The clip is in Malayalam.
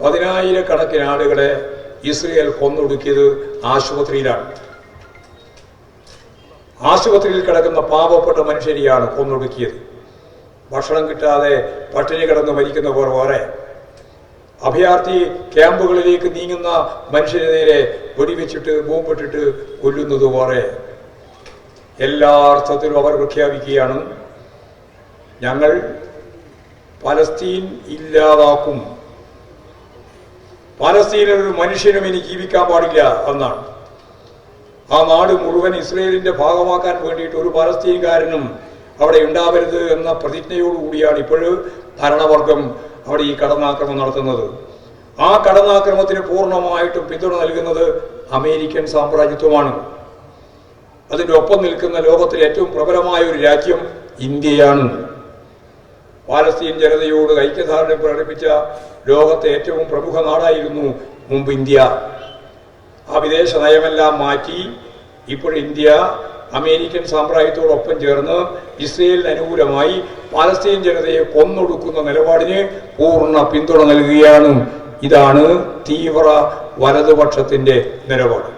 പതിനായിരക്കണക്കിന് ആളുകളെ ഇസ്രയേൽ കൊന്നൊടുക്കിയത് ആശുപത്രിയിലാണ്. ആശുപത്രിയിൽ കിടക്കുന്ന പാവപ്പെട്ട മനുഷ്യരെയാണ് കൊന്നൊടുക്കിയത്. ഭക്ഷണം കിട്ടാതെ പട്ടിണി കിടന്ന് മരിക്കുന്നവർ വേറെ അഭയാർത്ഥി ക്യാമ്പുകളിലേക്ക് നീങ്ങുന്ന മനുഷ്യരെ നേരെ വെടിവെച്ചിട്ട് ബോംബിട്ടിട്ട് കൊല്ലുന്നത് വേറെ. എല്ലാ അർത്ഥത്തിലും അവർ പ്രഖ്യാപിക്കുകയാണ് ഞങ്ങൾ പലസ്തീൻ ഇല്ലാതാക്കും. പലസ്തീനിൽ ഒരു മനുഷ്യനും ഇനി ജീവിക്കാൻ പാടില്ല എന്നാണ്. ആ നാട് മുഴുവൻ ഇസ്രയേലിന്റെ ഭാഗമാക്കാൻ വേണ്ടിയിട്ട് ഒരു പലസ്തീൻകാരനും അവിടെ ഉണ്ടാവരുത് എന്ന പ്രതിജ്ഞയോടുകൂടിയാണ് ഇപ്പോഴും ഭരണവർഗം അവിടെ ഈ കടന്നാക്രമം നടത്തുന്നത്. ആ കടന്നാക്രമത്തിന് പൂർണമായിട്ടും പിന്തുണ നൽകുന്നത് അമേരിക്കൻ സാമ്രാജ്യത്വമാണ്. അതിന്റെ ഒപ്പം നിൽക്കുന്ന ലോകത്തിലെ ഏറ്റവും പ്രബലമായ ഒരു രാജ്യം ഇന്ത്യയാണ്. പാലസ്തീൻ ജനതയോട് ഐക്യദാർഢ്യം പ്രകടിപ്പിച്ച ലോകത്തെ ഏറ്റവും പ്രമുഖ നാടായിരുന്നു മുമ്പ് ഇന്ത്യ. ആ വിദേശ നയമെല്ലാം മാറ്റി ഇപ്പോൾ ഇന്ത്യ അമേരിക്കൻ സാമ്രാജ്യത്തോടൊപ്പം ചേർന്ന് ഇസ്രയേലിന് അനുകൂലമായി പാലസ്തീൻ ജനതയെ കൊന്നൊടുക്കുന്ന നിലപാടിന് പൂർണ പിന്തുണ നൽകുകയാണ്. ഇതാണ് തീവ്ര വലതുപക്ഷത്തിന്റെ നിലപാട്.